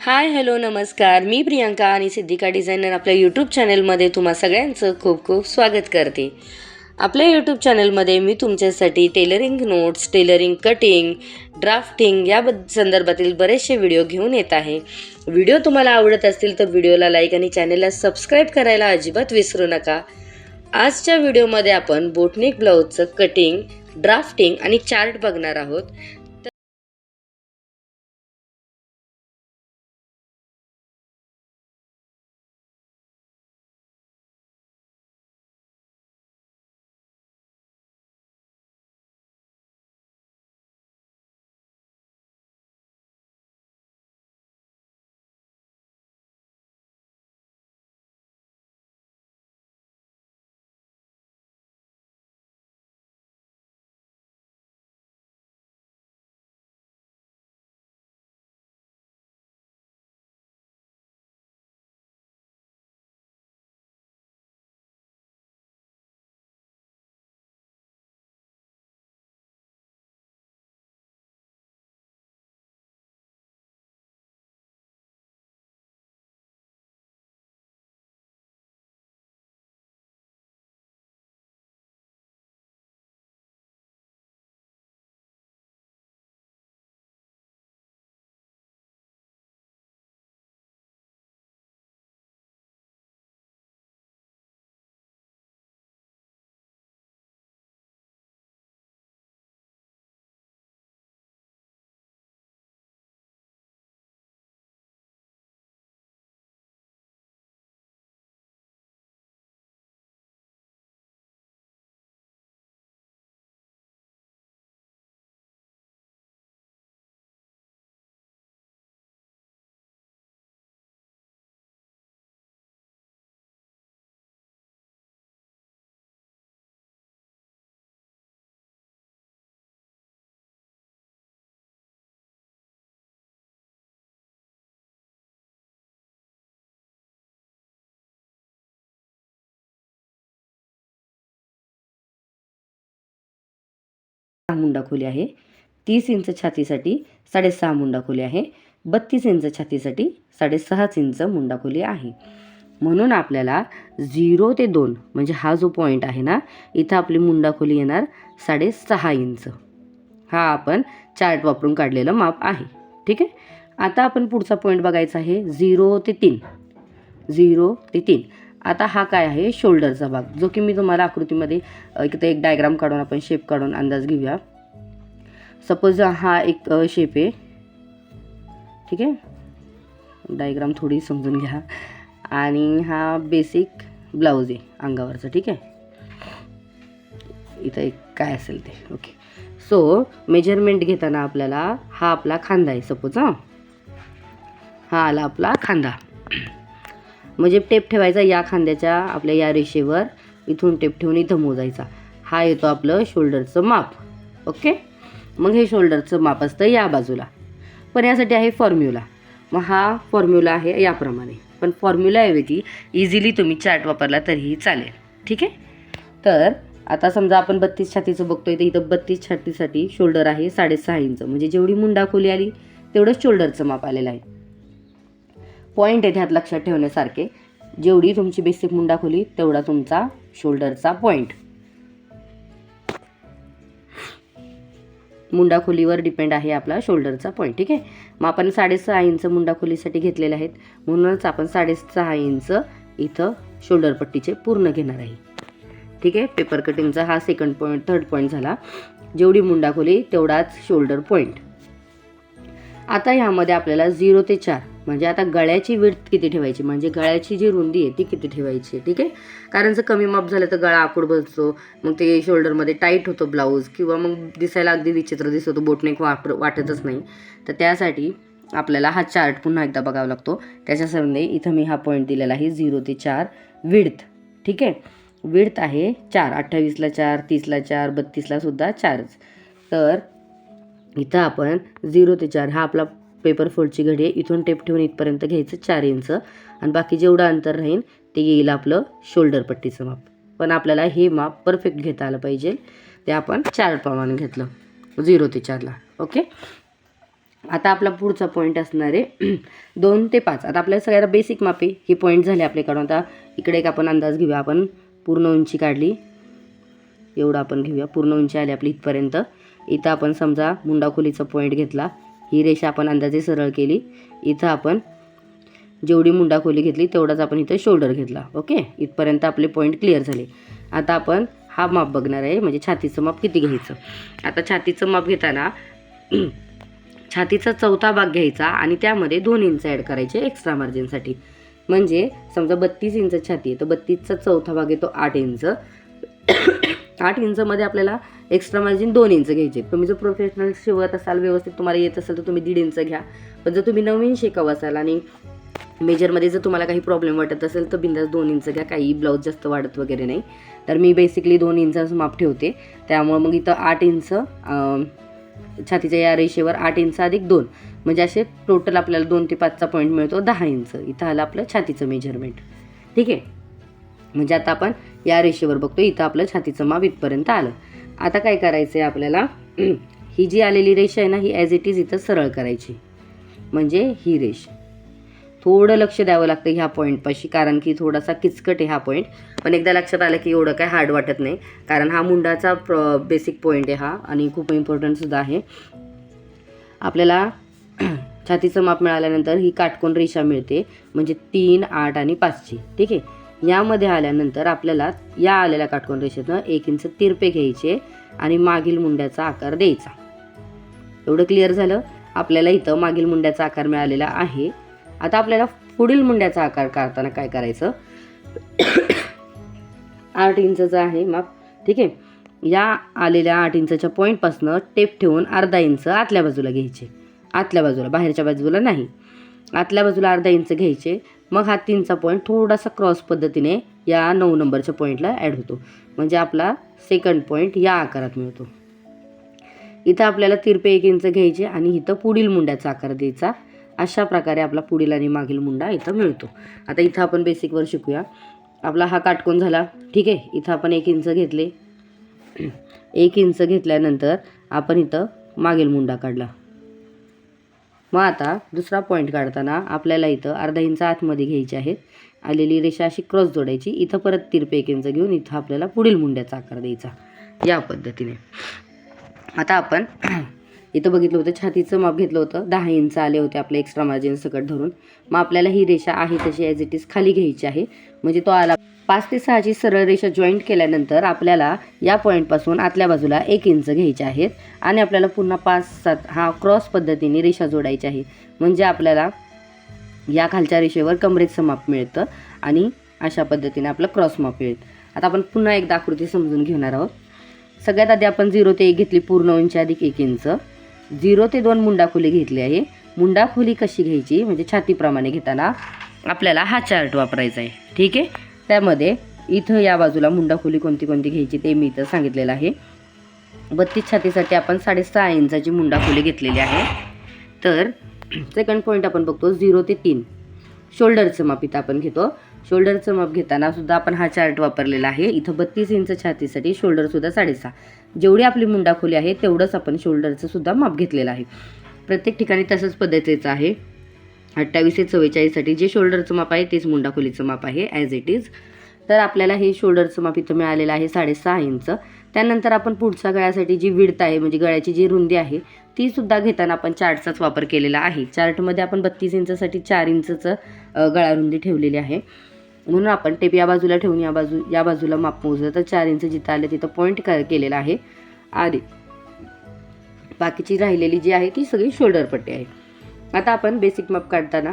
Hi hello नमस्कार. मी प्रियांका आणि Siddhika designer आपल्या यूट्यूब चॅनलमध्ये तुम्हा सगळ्यांचं खूप खूप स्वागत करते. आपल्या यूट्यूब चॅनलमध्ये मी तुमच्यासाठी tailoring notes tailoring cutting drafting या संदर्भातील बरेचसे व्हिडिओ घेऊन येत आहे. व्हिडिओ तुम्हाला आवडत असतील तर व्हिडिओला लाईक आणि चॅनलला सबस्क्राईब करायला अजिबात विसरू नका. आजच्या व्हिडिओमध्ये आपण बोटनिक ब्लाऊजचं कटिंग ड्राफ्टिंग आणि चार्ट बघणार आहोत. मुंडा खोली आहे. तीस इंच छातीसाठी साडेसहा मुंडा खोली आहे. बत्तीस इंच छातीसाठी साडेसहाच इंच मुंडा खोली आहे. म्हणून आपल्याला झिरो ते दोन म्हणजे हा जो पॉईंट आहे ना इथं आपली मुंडा खोली येणार साडेसहा इंच. हा आपण चार्ट वापरून काढलेलं माप आहे. ठीक आहे? आता आपण पुढचा पॉईंट बघायचा आहे. झिरो ते तीन. झिरो ते तीन. आता हा काय आहे? शोल्डरचा भाग जो की मी तुम्हाला आकृतीमध्ये एक तर एक डायग्राम काढून आपण शेप काढून अंदाज घेऊया. सपोज हा एक शेप आहे. ठीक आहे? डायग्राम थोडी समजून घ्या. आणि हा बेसिक ब्लाऊज आहे अंगावरचा ठीक आहे? इथं एक काय असेल ते ओके सो मेजरमेंट घेताना आपल्याला हा आपला खांदा आहे सपोज हां. हा आला आपला खांदा. म्हणजे टेप ठेवायचा या खांद्याच्या आपल्या या रेषेवर इथून टेप ठेवून इथं मोजायचा. हा येतो आपलं शोल्डरचं माप. ओके? मग हे शोल्डरचं माप असतं या बाजूला. पण यासाठी आहे फॉर्म्युला. मग हा फॉर्म्युला आहे याप्रमाणे. पण फॉर्म्युलाऐवजी इझिली तुम्ही चार्ट वापरला तरीही चालेल. ठीक आहे? तर आता समजा आपण बत्तीस छातीचं बघतोय तर इथं बत्तीस छातीसाठी शोल्डर आहे साडेसहा इंच. म्हणजे जेवढी मुंडा खोली आली तेवढंच शोल्डरचं माप आलेलं आहे. पॉईंट आहेत ह्यात लक्षात ठेवण्यासारखे. जेवढी तुमची बेसिक मुंडा खोली तेवढा तुमचा शोल्डरचा पॉईंट मुंडा खोलीवर डिपेंड आहे आपला शोल्डरचा पॉईंट ठीक आहे? मग आपण साडेसहा इंच मुंडा खोलीसाठी घेतलेले आहेत. म्हणूनच आपण साडेसहा इंच इथं शोल्डर पट्टीचे पूर्ण घेणार आहे. ठीक आहे? पेपर कटिंगचा हा सेकंड पॉईंट थर्ड पॉईंट झाला. जेवढी मुंडा खोली तेवढाच शोल्डर पॉईंट आता ह्यामध्ये आपल्याला झिरो ते चार म्हणजे आता गळ्याची विड्थ किती ठेवायची? म्हणजे गळ्याची जी रुंदी आहे ती किती ठेवायची? आहे ठीक आहे? कारण जर कमी माप झालं तर गळा आकूड बसतो मग ते शोल्डरमध्ये टाईट होतो ब्लाऊज किंवा मग दिसायला अगदी विचित्र दिसतो बोटनेक वाप वाटतच नाही. तर त्यासाठी आपल्याला हा चार्ट पुन्हा एकदा बघावा लागतो. त्याच्या संबंधी इथं मी हा पॉईंट दिलेला आहे झिरो ते चार विड्थ ठीक आहे? विड्थ आहे चार. अठ्ठावीसला चार तीसला चार बत्तीसला सुद्धा चारच. तर इथं आपण झिरो ते चार हा आपला पेपर फोल्डची घडी आहे. इथून टेप ठेवून इथपर्यंत घ्यायचं चार इंच. आणि बाकी जेवढं अंतर राहील ते येईल आपलं शोल्डर पट्टीचं माप. पण आपल्याला हे माप परफेक्ट घेता आलं पाहिजे. ते आपण चार प्रमाण घेतलं. झिरो ते चारला ओके आता आपला पुढचा पॉईंट असणार आहे. दोन ते पाच. आता आपल्याला सगळ्याला बेसिक मापे ही पॉईंट झाले आपल्याकडून. आता इकडे एक आपण अंदाज घेऊया. आपण पूर्ण उंची काढली. एवढं आपण घेऊया. पूर्ण उंची आली आपली इथपर्यंत. इथं आपण समजा मुंडाखोलीचा पॉईंट घेतला. ही रेषा आपण अंदाजे सरळ केली. इथं आपण जेवढी मुंडाखोली घेतली तेवढाच आपण इथं शोल्डर घेतला. ओके? इथपर्यंत आपले पॉईंट क्लिअर झाले. आता आपण हा माप बघणार आहे म्हणजे छातीचं माप किती घ्यायचं? आता छातीचं माप घेताना छातीचा चौथा भाग घ्यायचा आणि त्यामध्ये दोन इंच ॲड करायचे एक्स्ट्रा मार्जिनसाठी म्हणजे समजा बत्तीस इंच छाती आहे तर बत्तीसचा चौथा भाग येतो आठ इंच आठ इंचमध्ये आपल्याला एक्स्ट्रा मार्जिन दोन इंच घ्यायचे. तुम्ही जर प्रोफेशनल शिवत असाल व्यवस्थित तुम्हाला येत असेल तर तुम्ही दीड इंच घ्या. पण जर तुम्ही नवीन शिकव असाल आणि मेजरमध्ये जर तुम्हाला काही प्रॉब्लेम वाटत असेल तर बिंदास दोन इंच घ्या. काही ब्लाऊज जास्त वाढत वगैरे नाही. तर मी बेसिकली दोन इंचाचं माप ठेवते. त्यामुळं मग इथं आठ इंच छातीच्या या रेषेवर आठ इंच अधिक दोन. म्हणजे असे टोटल आपल्याला दोन ते पाचचा पॉईंट मिळतो दहा इंच. इथं आलं आपलं छातीचं मेजरमेंट ठीक आहे? म्हणजे आता आपण या रेषेवर बघतो इथं आपलं छातीचं माप इथपर्यंत आलं. आता काय करायचं आहे आपल्याला? ही जी आलेली रेषा आहे ना ही ॲज इट इज इथं सरळ करायची. म्हणजे ही रेष. थोडं लक्ष द्यावं लागतं ह्या पॉईंटपाशी कारण की थोडासा किचकट आहे हा पॉईंट पण एकदा लक्षात आलं की एवढं काय हार्ड वाटत नाही कारण हा मुंडाचा प्र बेसिक पॉईंट आहे हा आणि खूप इम्पॉर्टंटसुद्धा आहे. आपल्याला छातीचं माप मिळाल्यानंतर ही काटकोन रेषा मिळते म्हणजे तीन आठ आणि पाचची. ठीक आहे? यामध्ये आल्यानंतर आपल्याला या आलेल्या काटकोन रेषेतनं एक इंच तिरपे घ्यायचे आणि मागील मुंड्याचा आकार द्यायचा. एवढं क्लिअर झालं? आपल्याला इथं मागील मुंड्याचा आकार मिळालेला आहे. आता आपल्याला पुढील मुंड्याचा आकार काढताना काय करायचं? आठ इंचचं आहे माप ठीक आहे. या आलेल्या आठ इंचच्या पॉईंटपासनं टेप ठेवून अर्धा इंच आतल्या बाजूला घ्यायचे. आतल्या बाजूला बाहेरच्या बाजूला नाही. आतल्या बाजूला अर्धा इंच घ्यायचे. मग हा तीनचा पॉईंट थोडासा क्रॉस पद्धतीने या नऊ नंबरच्या पॉईंटला ॲड होतो. म्हणजे आपला सेकंड पॉईंट या आकारात मिळतो. इथं आपल्याला तिरपे एक इंच घ्यायचे आणि इथं पुढील मुंड्याचा आकार द्यायचा. अशा प्रकारे आपला पुढील आणि मागील मुंडा इथं मिळतो. आता इथं आपण बेसिकवर शिकूया. आपला हा काटकोन झाला. ठीक आहे. इथं आपण एक इंच घेतले. एक इंच घेतल्यानंतर आपण इथं मागील मुंडा काढला. मग आता दुसरा पॉईंट काढताना आपल्याला इथं अर्धा इंच आतमध्ये घ्यायची आहेत आलेली रेषा अशी क्रॉस जोडायची. इथं परत तिरपे एक इंच घेऊन इथं आपल्याला पुढील मुंड्याचा आकार द्यायचा. या पद्धतीने. आता आपण इथं बघितलं होतं छातीचं माप घेतलं होतं. दहा इंच आले होते आपले एक्स्ट्रा मार्जिन सकट धरून. मग आपल्याला ही रेषा आहे तशी ॲज इट इज खाली घ्यायची आहे. म्हणजे तो आला. पाच ते सहाची सरळ रेषा जॉईंट केल्यानंतर आपल्याला या पॉईंटपासून आतल्या बाजूला एक इंच घ्यायचे आहेत आणि आपल्याला पुन्हा पाच सात हा क्रॉस पद्धतीने रेषा जोडायची आहे. म्हणजे आपल्याला या खालच्या रेषेवर कमरेचं माप मिळतं आणि अशा पद्धतीने आपलं क्रॉस माप मिळतं आता आपण पुन्हा एकदा आकृती समजून घेणार आहोत. सगळ्यात आधी आपण झिरो ते एक घेतली पूर्ण उंची अधिक एक इंच झिरो ते दोन मुंडाखोली घेतली आहे. मुंडाखोली कशी घ्यायची? म्हणजे छातीप्रमाणे घेताना आपल्याला हा चार्ट वापरायचा आहे. ठीक आहे? त्यामध्ये इथं या बाजूला मुंडाखोली कोणती कोणती घ्यायची ते मी इथं सांगितलेलं आहे. बत्तीस छातीसाठी आपण साडेसहा इंचाची मुंडाखोली घेतलेली आहे. तर सेकंड पॉईंट आपण बघतो झिरो ते तीन. शोल्डरचं माप इथं आपण घेतो. शोल्डरचं माप घेताना सुद्धा आपण हा चार्ट वापरलेला आहे. इथं बत्तीस इंच छातीसाठी शोल्डरसुद्धा साडेसहा. जेवढी आपली मुंडाखोली आहे तेवढंच आपण शोल्डरचं सुद्धा माप घेतलेलं आहे. प्रत्येक ठिकाणी तसंच पद्धतीचं आहे. अठ्ठावीस ते चव्वेचाळीससाठी जे शोल्डरचं माप आहे तेच मुंडाखोलीचं माप आहे ॲज इट इज तर आपल्याला हे शोल्डरचं माप इथं मिळालेलं आहे साडेसहा इंच त्यानंतर आपण पुढच्या गळ्यासाठी जी विडत आहे म्हणजे गळ्याची जी रुंदी आहे ती सुद्धा घेताना आपण चार्टचाच वापर केलेला आहे. चार्टमध्ये आपण बत्तीस इंचासाठी चार इंचचं गळा रुंदी ठेवलेली आहे. म्हणून आपण टेप या बाजूला ठेवून या बाजू या बाजूला माप मोजलं तर चार इंच जिथं आलं तिथं पॉईंट कर केलेला आहे. आणि बाकीची राहिलेली जी आहे ती सगळी शोल्डर पट्टी आहे. आता आपण बेसिक माप काढताना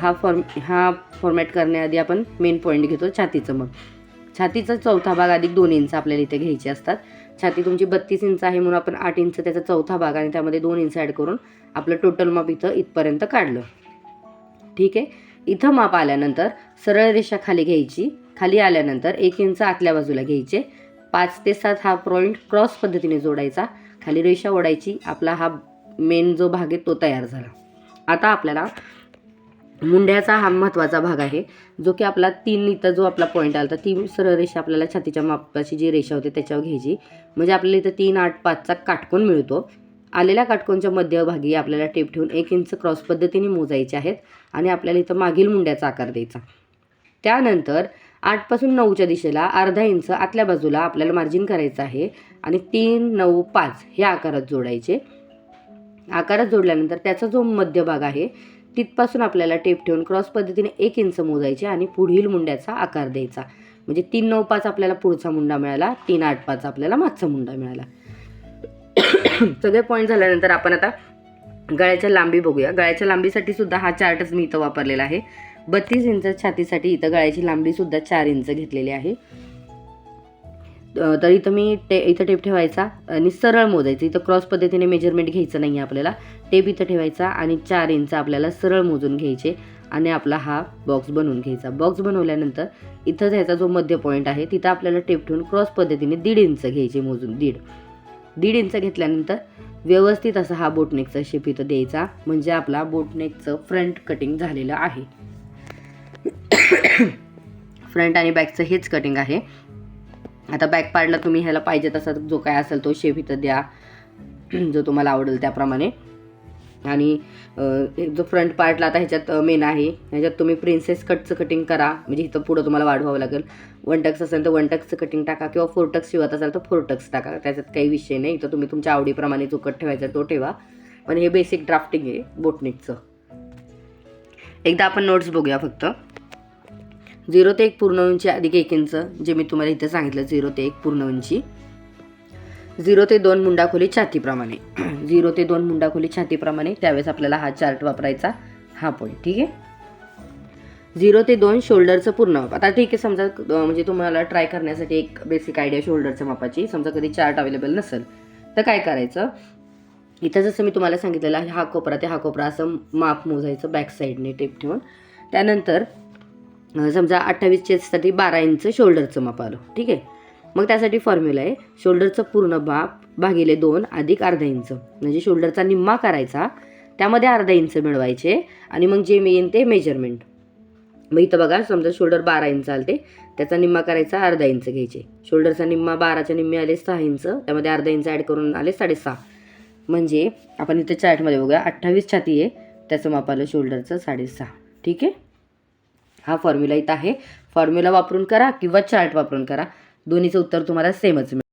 हा फॉर्म हा फॉर्मॅट करण्याआधी आपण मेन पॉईंट घेतो छातीचं मग छातीचा चौथा भाग अधिक दोन इंच आपल्याला इथे घ्यायचे असतात. छाती तुमची बत्तीस इंच आहे म्हणून आपण आठ इंच त्याचा चौथा भाग आणि त्यामध्ये दोन इंच ॲड करून आपलं टोटल माप इथं इथपर्यंत काढलं. ठीक आहे? इथं माप आल्यानंतर सरळ रेषा खाली घ्यायची. खाली आल्यानंतर एक इंच आतल्या बाजूला घ्यायचे. पाच ते सात हा पॉईंट क्रॉस पद्धतीने जोडायचा. खाली रेषा ओढायची. आपला हा मेन जो भाग आहे तो तयार झाला. आता आपल्याला मुंड्याचा हा महत्त्वाचा भाग आहे जो की आपला तीन इथं जो आपला पॉईंट आला होता ती सरळ रेषा आपल्याला छातीच्या मापाची जी रेषा होती त्याच्यावर घ्यायची. म्हणजे आपल्याला इथं तीन आठ पाचचा काटकोन मिळतो. आलेल्या काटकोनच्या मध्यभागी आपल्याला टेप ठेवून एक इंच क्रॉस पद्धतीने मोजायचे आहेत आणि आपल्याला इथं मागील मुंड्याचा आकार द्यायचा. त्यानंतर आठपासून नऊच्या दिशेला अर्धा इंच आतल्या बाजूला आपल्याला मार्जिन करायचं आहे आणि तीन नऊ पाच हे आकारात जोडायचे. आकारात जोडल्यानंतर त्याचा जो मध्यभाग आहे तिथपासून आपल्याला टेप ठेवून क्रॉस पद्धतीने एक इंच मोजायचे आणि पुढील मुंड्याचा आकार द्यायचा. म्हणजे तीन नऊ पाच आपल्याला पुढचा मुंडा मिळाला तीन आठ पाच आपल्याला मागचा मुंडा मिळाला. सगळे पॉईंट झाल्यानंतर आपण आता गळ्याच्या लांबी बघूया. गळ्याच्या लांबीसाठी सुद्धा हा चार्टच मी इथं वापरलेला आहे. बत्तीस इंच छातीसाठी इथं गळ्याची लांबीसुद्धा चार इंच घेतलेली आहे. तर इथं मी टे इथं टेप ठेवायचा आणि सरळ मोजायचं. इथं क्रॉस पद्धतीने मेजरमेंट घ्यायचं नाही आहे आपल्याला. टेप इथं ठेवायचा आणि चार इंच आपल्याला सरळ मोजून घ्यायचे आणि आपला हा बॉक्स बनवून घ्यायचा. बॉक्स बनवल्यानंतर इथं ह्याचा जो मध्य पॉईंट आहे तिथं आपल्याला टेप ठेवून क्रॉस पद्धतीने दीड इंच घ्यायचे मोजून दीड. दीड इंच घेतल्यानंतर व्यवस्थित असा हा बोटनेकचा शेप इथं द्यायचा म्हणजे आपला बोटनेकचं फ्रंट कटिंग झालेलं आहे. फ्रंट आणि बॅकचं हेच कटिंग आहे. आता बॅक पार्टला तुम्ही ह्याला पाहिजे तसा जो काय असेल तो शेप इथं द्या. जो तुम्हाला आवडेल त्याप्रमाणे. आणि एक जो फ्रंट पार्टला आता ह्याच्यात मेन आहे ह्याच्यात तुम्ही प्रिन्सेस कटचं कटिंग करा. म्हणजे इथं पुढं तुम्हाला वाढवावं लागेल. वन टक्स असेल तर वन टक्सचं कटिंग टाका किंवा फोर टक्स शिवत असाल तर फोर टक्स टाका. त्याच्यात काही विषय नाही. इथं तुम्ही तुमच्या आवडीप्रमाणे जो कट ठेवायचा तो ठेवा. पण हे बेसिक ड्राफ्टिंग आहे बोटनिकचं एकदा आपण नोट्स बघूया फक्त. झिरो ते एक पूर्ण उंची अधिक एक इंच जे मी तुम्हाला इथं सांगितलं झिरो ते एक पूर्ण उंची झिरो ते दोन मुंडाखोली छातीप्रमाणे. झिरो ते दोन मुंडाखोली छातीप्रमाणे त्यावेळेस आपल्याला हा चार्ट वापरायचा हा पॉईंट ठीक आहे? झिरो ते दोन शोल्डरचं पूर्ण माप. आता ठीक आहे समजा म्हणजे तुम्हाला ट्राय करण्यासाठी एक बेसिक आयडिया शोल्डरच्या मापाची. समजा कधी चार्ट अवेलेबल नसेल तर काय करायचं? इथं जसं मी तुम्हाला सांगितलेलं हा कोपरा ते हा कोपरा असं माप मोजायचं बॅक साईडने टेप ठेवून. त्यानंतर समजा अठ्ठावीस चेस्टसाठी बारा इंच शोल्डरचं माप आलं. ठीक आहे? मग त्यासाठी फॉर्म्युला आहे शोल्डरचं पूर्ण माप भागिले दोन अधिक अर्धा इंच. म्हणजे शोल्डरचा निम्मा करायचा त्यामध्ये अर्धा इंच मिळवायचे आणि मग जे मेन ते मेजरमेंट मग इथं बघा समजा शोल्डर बारा इंच आलते त्याचा निम्मा करायचा अर्धा इंच घ्यायचे. शोल्डरचा निम्मा बाराच्या निम्मे आले सहा इंच त्यामध्ये अर्धा इंच ॲड करून आले साडेसहा. म्हणजे आपण इथं चार्टमध्ये बघूया अठ्ठावीस छाती आहे त्याचं माप आलं शोल्डरचं साडेसहा. ठीक आहे? हा फॉर्म्युला इथं आहे. फॉर्म्युला वापरून करा किंवा चार्ट वापरून करा. दोन्हीचं उत्तर तुम्हाला सेमच मिळेल.